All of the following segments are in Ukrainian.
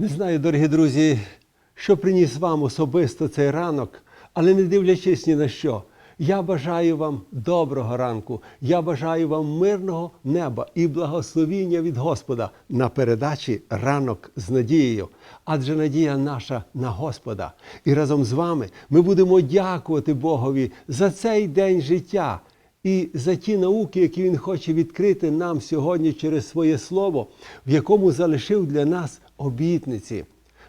Не знаю, дорогі друзі, що приніс вам особисто цей ранок, але не дивлячись ні на що. Я бажаю вам доброго ранку, я бажаю вам мирного неба і благословіння від Господа на передачі ранок з надією. Адже надія наша на Господа. І разом з вами ми будемо дякувати Богові за цей день життя і за ті науки, які Він хоче відкрити нам сьогодні через своє слово, в якому залишив для нас обітниці.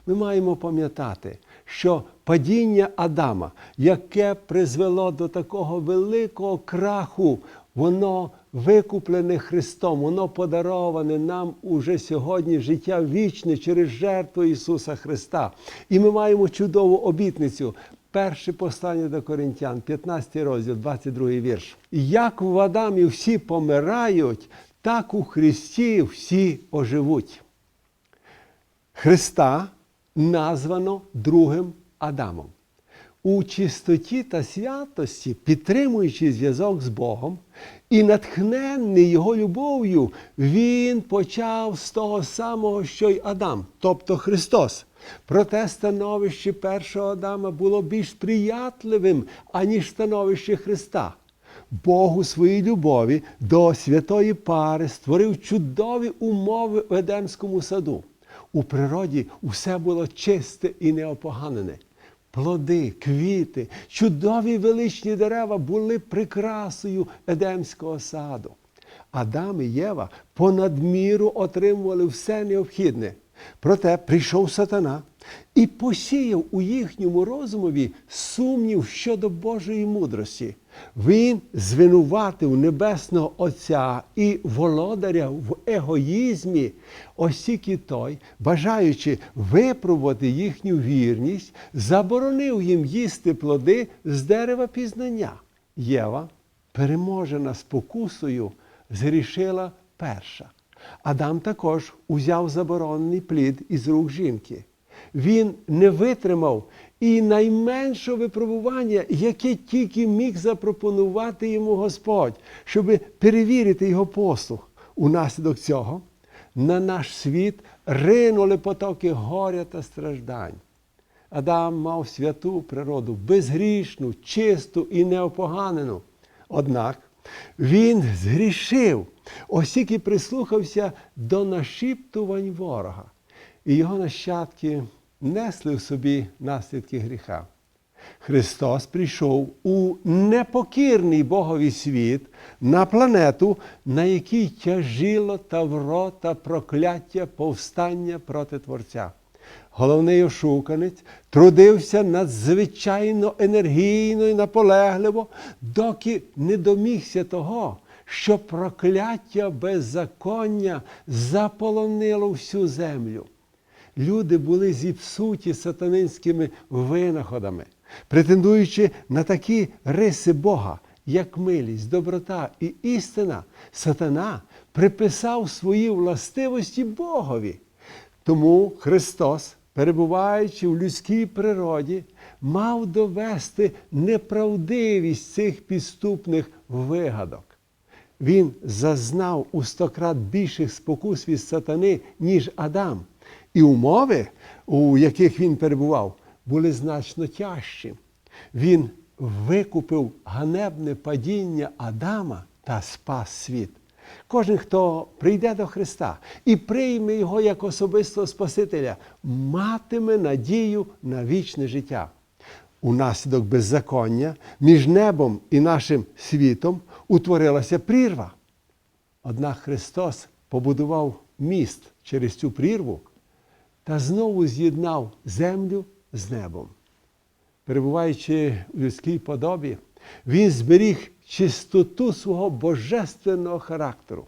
Ми маємо пам'ятати, що падіння Адама, яке призвело до такого великого краху, воно викуплене Христом, воно подароване нам уже сьогодні життя вічне через жертву Ісуса Христа. І ми маємо чудову обітницю. Перше послання до Коринтян, 15 розділ, 22 вірш. Як в Адамі всі помирають, так у Христі всі оживуть. Христа названо другим Адамом. У чистоті та святості, підтримуючи зв'язок з Богом і натхненний Його любов'ю, Він почав з того самого, що й Адам, тобто Христос. Проте становище першого Адама було більш сприятливим, аніж становище Христа. Бог у своїй любові до святої пари створив чудові умови в Едемському саду. У природі усе було чисте і неопоганене. Плоди, квіти, чудові величні дерева були прикрасою Едемського саду. Адам і Єва понад міру отримували все необхідне. Проте прийшов сатана і посіяв у їхньому розумові сумнів щодо Божої мудрості. Він звинуватив Небесного Отця і володаря в егоїзмі, осіки той, бажаючи випробувати їхню вірність, заборонив їм їсти плоди з дерева пізнання. Єва, переможена спокусою, згрішила перша. Адам також узяв заборонений плід із рук жінки. Він не витримав і найменшого випробування, яке тільки міг запропонувати йому Господь, щоб перевірити його послух. Унаслідок цього на наш світ ринули потоки горя та страждань. Адам мав святу природу, безгрішну, чисту і неопоганену. Однак він згрішив, оскільки прислухався до нашіптувань ворога, і його нащадки несли в собі наслідки гріха. Христос прийшов у непокірний Богові світ на планету, на якій тяжило та прокляття повстання проти Творця. Головний ошуканець трудився надзвичайно енергійно і наполегливо, доки не домігся того, що прокляття беззаконня заполонило всю землю. Люди були зіпсуті сатанинськими винаходами, претендуючи на такі риси Бога, як милість, доброта і істина, сатана приписав свої властивості Богові. Тому Христос, перебуваючи в людській природі, мав довести неправдивість цих підступних вигадок. Він зазнав у стократ більших спокус від сатани, ніж Адам. І умови, у яких він перебував, були значно тяжчі. Він викупив ганебне падіння Адама та спас світ. Кожен, хто прийде до Христа і прийме Його як особистого Спасителя, матиме надію на вічне життя. Унаслідок беззаконня між небом і нашим світом утворилася прірва. Однак Христос побудував міст через цю прірву та знову з'єднав землю з небом. Перебуваючи в людській подобі, Він зберіг чистоту свого божественного характеру.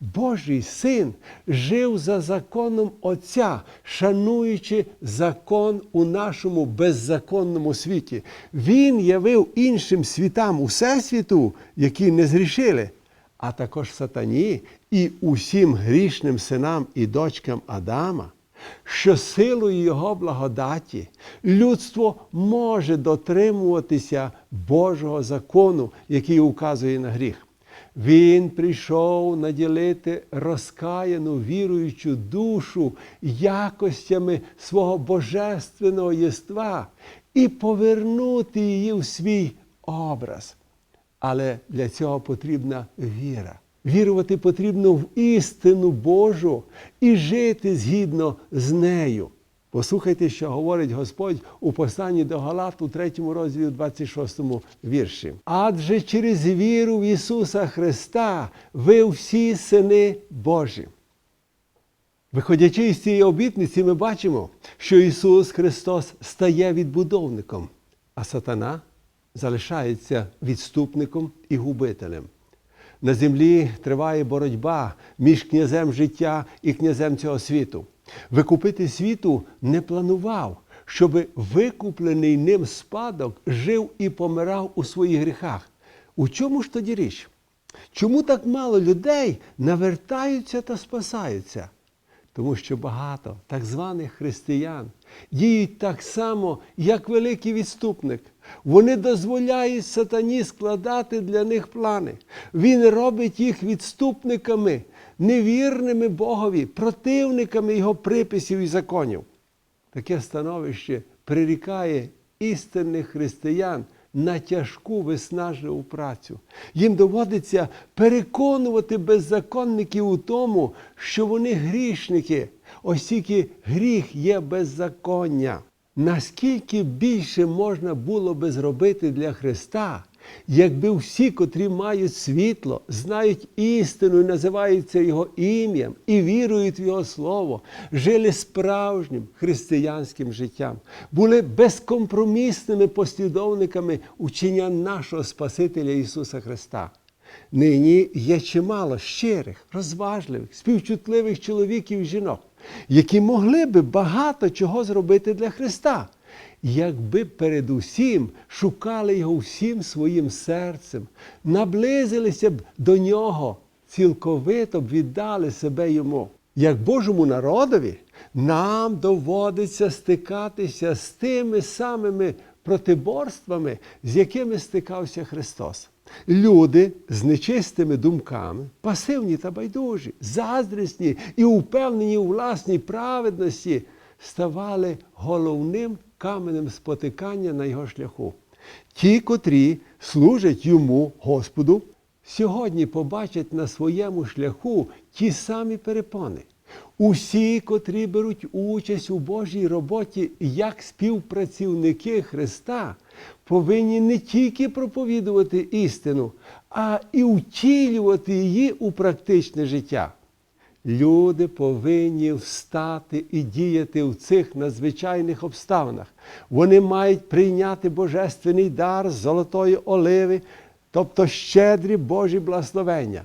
Божий син жив за законом Отця, шануючи закон у нашому беззаконному світі. Він явив іншим світам усесвіту, які не зрішили, а також сатані і усім грішним синам і дочкам Адама, що силою Його благодаті людство може дотримуватися Божого закону, який указує на гріх. Він прийшов наділити розкаяну віруючу душу якостями свого божественного єства і повернути її в свій образ. Але для цього потрібна віра. Вірувати потрібно в істину Божу і жити згідно з нею. Послухайте, що говорить Господь у посланні до Галат у 3 розділі 26 вірші. Адже через віру в Ісуса Христа ви всі сини Божі. Виходячи із цієї обітниці, ми бачимо, що Ісус Христос стає відбудовником, а сатана залишається відступником і губителем. На землі триває боротьба між князем життя і князем цього світу. Викупити світу не планував, щоб викуплений ним спадок жив і помирав у своїх гріхах. У чому ж тоді річ? Чому так мало людей навертаються та спасаються? Тому що багато так званих християн діють так само, як великий відступник. Вони дозволяють сатані складати для них плани. Він робить їх відступниками, невірними Богові, противниками Його приписів і законів. Таке становище прирікає істинних християн на тяжку виснажливу працю. Їм доводиться переконувати беззаконників у тому, що вони грішники, оскільки гріх є беззаконня. Наскільки більше можна було би зробити для Христа, якби всі, котрі мають світло, знають істину і називаються Його ім'ям і вірують в Його Слово, жили справжнім християнським життям, були безкомпромісними послідовниками учення нашого Спасителя Ісуса Христа. Нині є чимало щирих, розважливих, співчутливих чоловіків і жінок, які могли би багато чого зробити для Христа, якби передусім шукали його всім своїм серцем, наблизилися б до нього, цілковито б віддали себе йому. Як Божому народові нам доводиться стикатися з тими самими протиборствами, з якими стикався Христос. Люди з нечистими думками, пасивні та байдужі, заздрісні і упевнені у власній праведності, ставали головним каменем спотикання на його шляху. Ті, котрі служать йому, Господу, сьогодні побачать на своєму шляху ті самі перепони. Усі, котрі беруть участь у Божій роботі як співпрацівники Христа, повинні не тільки проповідувати істину, а і втілювати її у практичне життя. Люди повинні встати і діяти в цих надзвичайних обставинах. Вони мають прийняти божественний дар золотої оливи, тобто щедрі Божі благословення.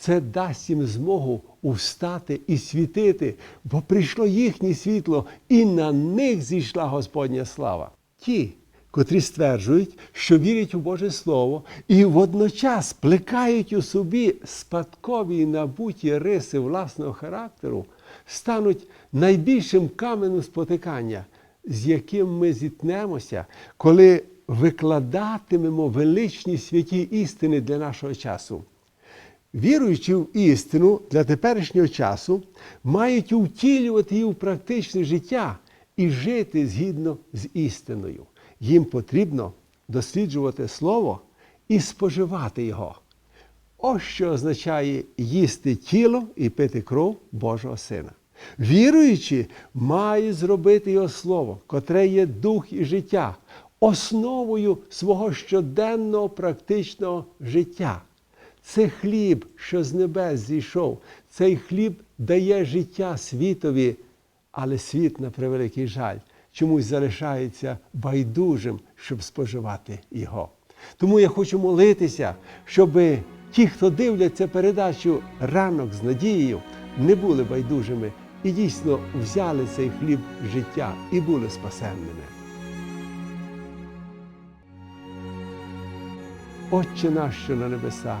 Це дасть їм змогу устати і світити, бо прийшло їхнє світло, і на них зійшла Господня слава. Ті, котрі стверджують, що вірять у Боже Слово і водночас плекають у собі спадкові і набуті риси власного характеру, стануть найбільшим каменем спотикання, з яким ми зіткнемося, коли викладатимемо величні святі істини для нашого часу. Віруючи в істину для теперішнього часу, мають втілювати її в практичне життя і жити згідно з істиною. Їм потрібно досліджувати Слово і споживати його. Ось що означає їсти тіло і пити кров Божого Сина. Віруючи, має зробити його слово, котре є дух і життя, основою свого щоденного практичного життя. Це хліб, що з небес зійшов. Цей хліб дає життя світові, але світ, на превеликий жаль, чомусь залишається байдужим, щоб споживати його. Тому я хочу молитися, щоб ті, хто дивляться передачу ранок з надією, не були байдужими і дійсно взяли цей хліб життя і були спасенними. Отче наш, що на небесах,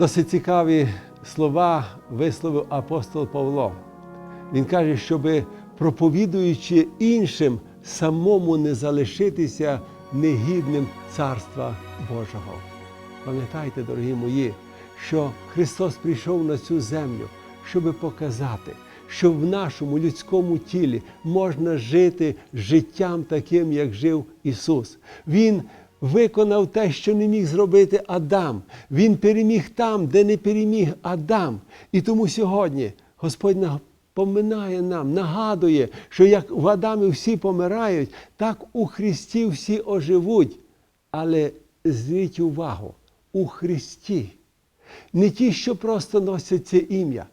Досить цікаві слова висловив апостол Павло. Він каже, щоб проповідуючи іншим, самому не залишитися негідним Царства Божого. Пам'ятайте, дорогі мої, що Христос прийшов на цю землю, щоб показати, що в нашому людському тілі можна жити життям таким, як жив Ісус. Він виконав те, що не міг зробити Адам. Він переміг там, де не переміг Адам. І тому сьогодні Господь напоминає нам, нагадує, що як в Адамі всі помирають, так у Христі всі оживуть. Але зверніть увагу, у Христі. Не ті, що просто носять це ім'я,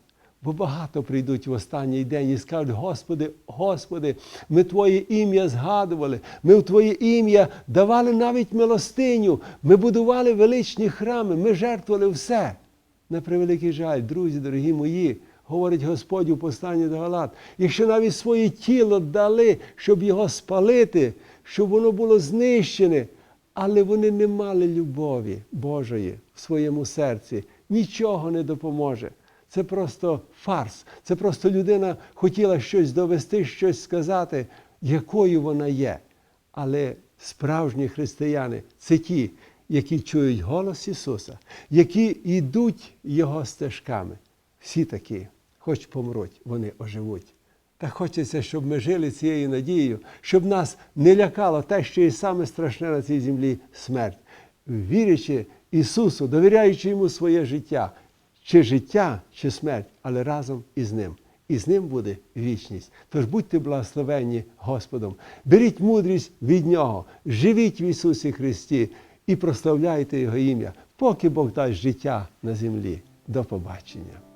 бо багато прийдуть в останній день і скажуть, Господи, Господи, ми Твоє ім'я згадували, ми в Твоє ім'я давали навіть милостиню, ми будували величні храми, ми жертвували все. На превеликий жаль, друзі, дорогі мої, говорить Господь у посланні до Галат, якщо навіть своє тіло дали, щоб його спалити, щоб воно було знищене, але вони не мали любові Божої в своєму серці, нічого не допоможе. Це просто фарс. Це просто людина хотіла щось довести, щось сказати, якою вона є. Але справжні християни це ті, які чують голос Ісуса, які йдуть Його стежками. Всі такі, хоч помруть, вони оживуть. Та хочеться, щоб ми жили цією надією, щоб нас не лякало те, що є саме страшне на цій землі смерть. Вірячи Ісусу, довіряючи Йому своє життя, чи життя, чи смерть, але разом із Ним. І з ним буде вічність. Тож будьте благословенні Господом. Беріть мудрість від Нього, живіть в Ісусі Христі і прославляйте Його ім'я, поки Бог дасть життя на землі. До побачення.